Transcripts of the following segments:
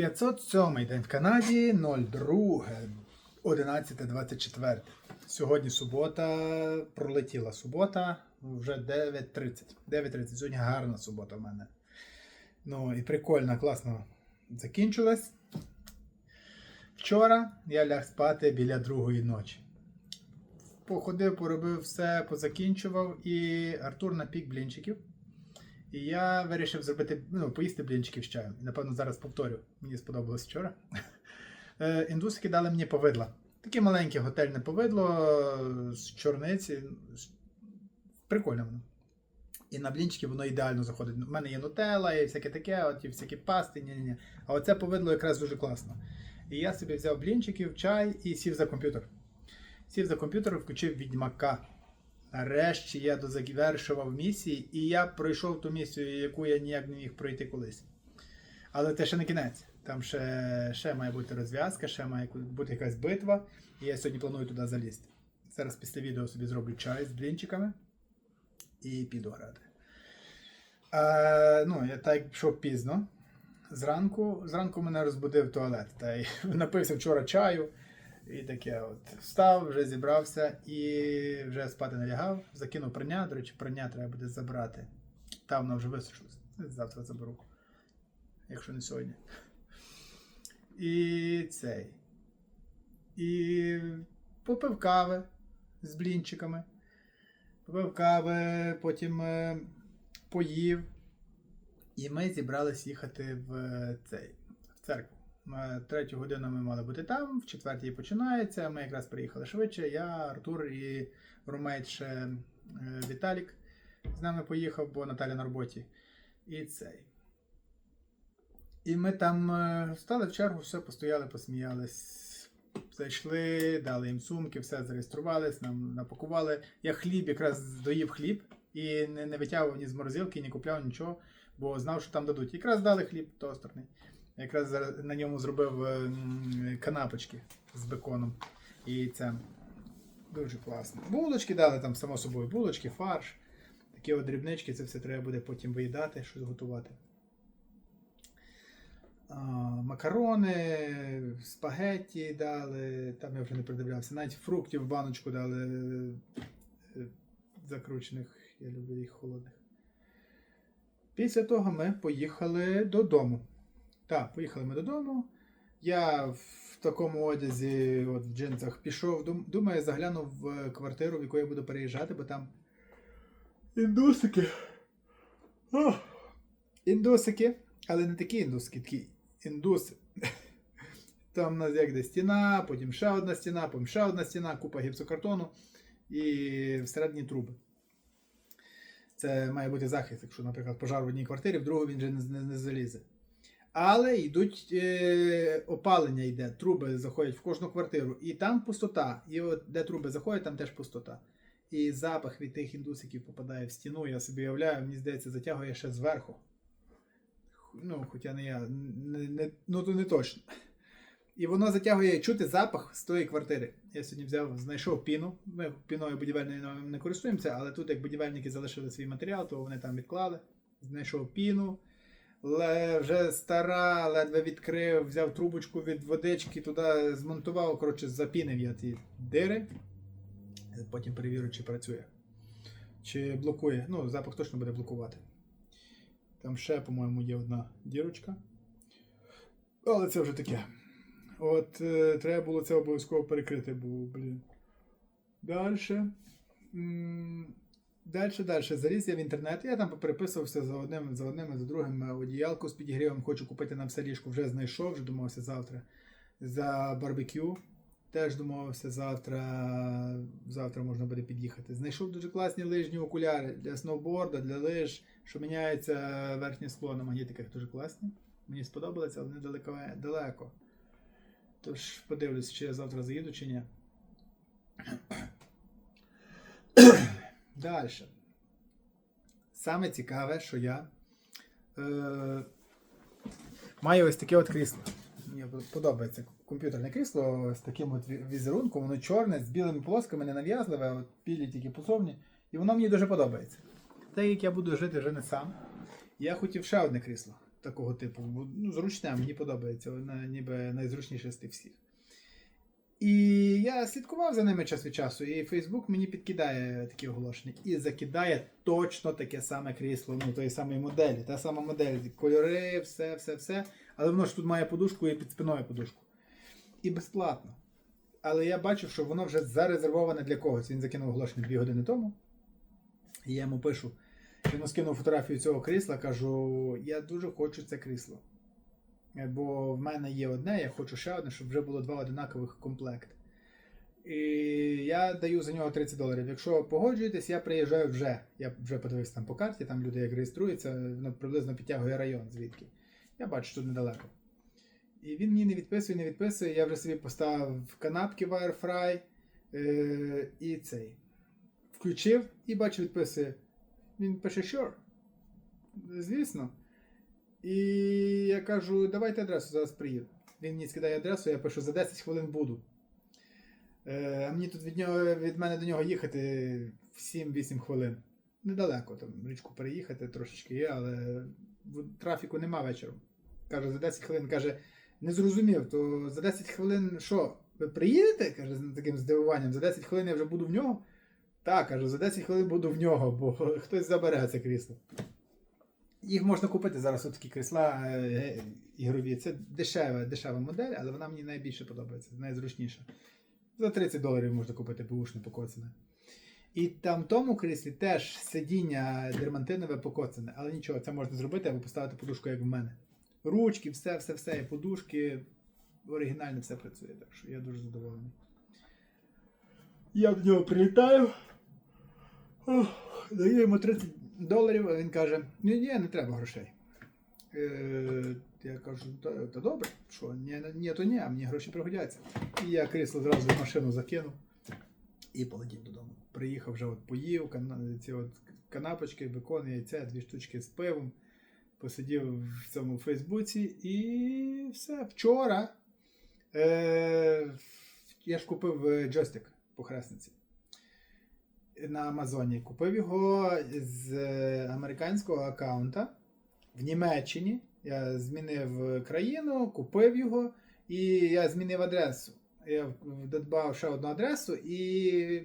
507 день в Канаді, 02, 11.24. Сьогодні субота, пролетіла субота, вже 9.30. 9.30. Сьогодні гарна субота в мене. Ну і прикольно, класно закінчилась. Вчора я ляг спати біля другої ночі. Походив, поробив все, позакінчував, і Артур напік блінчиків. І я вирішив зробити, ну, поїсти блінчиків з. І, напевно, зараз повторю. Мені сподобалось вчора. Е, Індусики дали мені повидла. Таке маленьке готельне повидло з чорниці. Прикольно воно. І на блінчики воно ідеально заходить. У мене є нутелла і всяке таке, от і всякі пасти, ні-ні-ні. А оце повидло якраз дуже класно. І я собі взяв блінчиків, чай і сів за комп'ютер. Сів за комп'ютер, включив відьмака. Нарешті я дозавершував місії, і я пройшов ту місію, яку я ніяк не міг пройти колись. Але це ще не кінець. Там ще, ще має бути розв'язка, ще має бути якась битва. І я сьогодні планую туди залізти. Зараз після відео собі зроблю чай з блінчиками і піду грати. Е, ну, я так пішов пізно. Зранку, зранку мене розбудив туалет. Та й напився вчора чаю. І таке от встав, вже зібрався і вже спати не лягав. Закинув прання. До речі, прання треба буде забрати. Там воно вже висушилось. Завтра заберу. Якщо не сьогодні. І цей. І попив кави з блінчиками. Попив кави, потім е, поїв. І ми зібрались їхати в е, цей в церкву. На третю годину ми мали бути там, в четвертій починається. Ми якраз приїхали швидше. Я, Артур і румейт ще е, Віталік з нами поїхав, бо Наталя на роботі. І цей. І ми там е, стали в чергу, все постояли, посміялись. Зайшли, дали їм сумки, все зареєструвались, нам напакували. Я хліб якраз доїв хліб і не, не витягував ні з морозилки, ні купляв нічого, бо знав, що там дадуть. Якраз дали хліб тостерний. Якраз на ньому зробив е, канапочки з беконом. І це дуже класно. Булочки дали там, само собою, булочки, фарш. Такі от дрібнички, це все треба буде потім виїдати, щось готувати. Макарони, спагетті дали, там я вже не придивлявся. Навіть фруктів в баночку дали е, закручених, я люблю їх холодних. Після того ми поїхали додому. Так, поїхали ми додому. Я в такому одязі, от в джинсах, пішов. Думаю, заглянув в квартиру, в яку я буду переїжджати, бо там індусики. О! Індусики, але не такі індусики, такі індуси. Там у нас як де стіна, потім ще одна стіна, потім ще одна стіна, купа гіпсокартону і всередині труби. Це має бути захист, якщо, наприклад, пожар в одній квартирі, в другу він вже не, не, не залізе. Але йдуть е, опалення йде, труби заходять в кожну квартиру, і там пустота. І от де труби заходять, там теж пустота. І запах від тих індусиків попадає в стіну, я собі уявляю, мені здається, затягує ще зверху. Ну, хоча не я, не, не, ну то не точно. І воно затягує чути запах з тої квартири. Я сьогодні взяв, знайшов піну. Ми піною будівельною не користуємося, але тут, як будівельники залишили свій матеріал, то вони там відклали. Знайшов піну. Вже стара, ледве відкрив, взяв трубочку від водички, туди змонтував, коротше, запінив я ті дири. Потім перевірю, чи працює. Чи блокує. Ну, запах точно буде блокувати. Там ще, по-моєму, є одна дірочка. Але це вже таке. От е, треба було це обов'язково перекрити, бо, блін. Далі. Далі, далі. Заліз я в інтернет. Я там переписувався за одним, за одним за другим е, одіялку з підігрівом. Хочу купити на все ліжко, вже знайшов, вже домовився завтра. За барбекю. Теж домовився завтра. Завтра можна буде під'їхати. Знайшов дуже класні лижні окуляри для сноуборда, для лиж, що міняється верхнє скло на магнітиках дуже класні. Мені сподобалося, але вони далеко. далеко. Тож подивлюсь, чи я завтра заїду, чи ні. Далі. Саме цікаве, що я е, маю ось таке от крісло. Мені подобається комп'ютерне крісло з таким от візерунком, воно чорне, з білими полосками, не нав'язливе, от білі тільки позовні. І воно мені дуже подобається. Так як я буду жити вже не сам, я хотів ще одне крісло. такого типу. Ну, зручне, мені подобається. Вона ніби найзручніша з тих всіх. І я слідкував за ними час від часу, і Фейсбук мені підкидає такі оголошення. І закидає точно таке саме крісло, ну тої самої моделі. Та сама модель, кольори, все, все, все. Але воно ж тут має подушку і під спиною подушку. І безплатно. Але я бачив, що воно вже зарезервоване для когось. Він закинув оголошення 2 години тому. І я йому пишу. Він скинув фотографію цього крісла, кажу: я дуже хочу це крісло. Бо в мене є одне, я хочу ще одне, щоб вже було два одинакових комплекти. І я даю за нього 30 доларів. Якщо погоджуєтесь, я приїжджаю вже. Я вже подивився там по карті, там люди як реєструються, воно приблизно підтягує район звідки. Я бачу, тут недалеко. І він мені не відписує, не відписує. Я вже собі поставив канапки Wirefry е- і цей. Включив і бачу, відписує. Він пише sure. Звісно. І я кажу, давайте адресу, зараз приїду. Він мені скидає адресу, я пишу, за 10 хвилин буду. Е, а мені тут від, нього, від мене до нього їхати в 7-8 хвилин. Недалеко, там річку переїхати трошечки є, але трафіку нема вечором. Каже, за 10 хвилин, каже, не зрозумів, то за 10 хвилин що? Ви приїдете? каже, з таким здивуванням, за 10 хвилин я вже буду в нього. Так, кажу, за 10 хвилин буду в нього, бо хтось забере це крісло. Їх можна купити зараз от такі крісла е, ігрові. Це дешева, дешева модель, але вона мені найбільше подобається, найзручніша. За 30 доларів можна купити бушне покоцане. І там в тому кріслі теж сидіння дермантинове покоцане, але нічого, це можна зробити або поставити подушку, як в мене. Ручки, все, все, все, і подушки. Оригінально все працює, так що я дуже задоволений. Я до нього прилітаю. Даю йому 30 доларів, а він каже: ні, ні, не треба грошей. Е, я кажу, та, та добре, що, ні, ні, то ні, а мені гроші пригодяться. І я крісло зразу в машину закинув і полетів додому. Приїхав вже от поїв, ці от канапочки, бекон, яйця, дві штучки з пивом. Посидів в цьому Фейсбуці і все. Вчора е, я ж купив е, джойстик по хресниці на Амазоні. Купив його з е, американського аккаунта в Німеччині. Я змінив країну, купив його і я змінив адресу. Я додав ще одну адресу і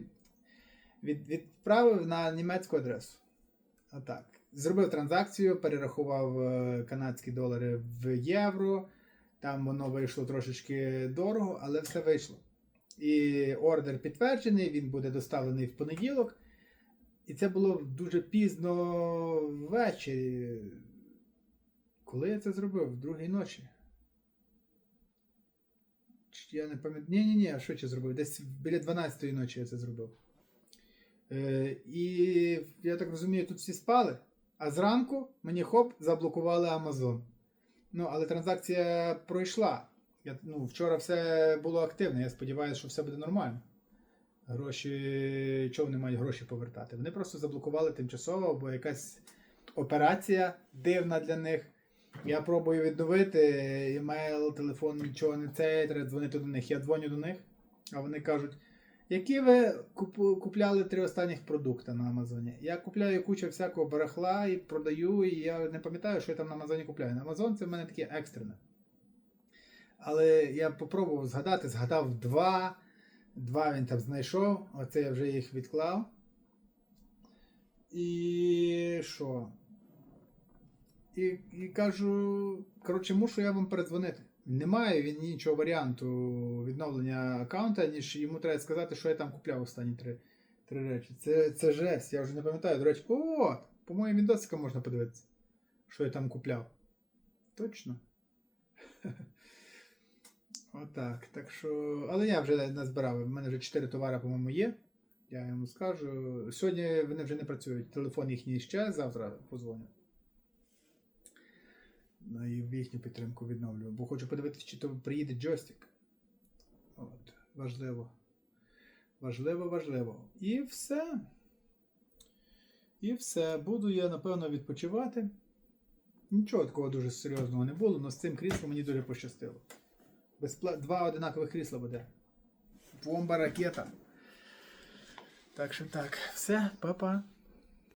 відправив на німецьку адресу. Отак. Зробив транзакцію, перерахував е, канадські долари в євро. Там воно вийшло трошечки дорого, але все вийшло. І ордер підтверджений, він буде доставлений в понеділок. І це було дуже пізно ввечері. Коли я це зробив? В другій ночі. Я не пам'ятаю. Ні, ні, ні, а що я зробив? Десь біля 12-ї ночі я це зробив. Е, і я так розумію, тут всі спали. А зранку мені хоп, заблокували Amazon. Ну, але транзакція пройшла. Я, ну, вчора все було активно. Я сподіваюся, що все буде нормально. Гроші, чого вони мають гроші повертати? Вони просто заблокували тимчасово, бо якась операція дивна для них. Я пробую відновити емейл, телефон, нічого не це, треба дзвонити до них. Я дзвоню до них, а вони кажуть, які ви купляли три останніх продукти на Амазоні? Я купляю кучу всякого барахла і продаю, і я не пам'ятаю, що я там на Амазоні купляю. На Амазон це в мене таке екстрене. Але я попробував згадати, згадав два. Два він там знайшов, оце я вже їх відклав. І що? І, і кажу, коротше, мушу я вам передзвонити. Немає він іншого варіанту відновлення аккаунта, ніж йому треба сказати, що я там купляв останні три, три речі. Це, це жесть, я вже не пам'ятаю. До речі, о, по моїм відосикам можна подивитися, що я там купляв. Точно. Отак. Так що. Але я вже назбирав. У мене вже 4 товари, по-моєму, є. Я йому скажу. Сьогодні вони вже не працюють. Телефон їхній ще, завтра позвоню. Ну, І в їхню підтримку відновлю. Бо хочу подивитися, чи то приїде джойстик. От. Важливо. Важливо, важливо. І все. І все. Буду я, напевно, відпочивати. Нічого такого дуже серйозного не було, але з цим кріслом мені дуже пощастило. Безпла... Два одинакових крісла буде. Бомба ракета. Так що так, все, па-па.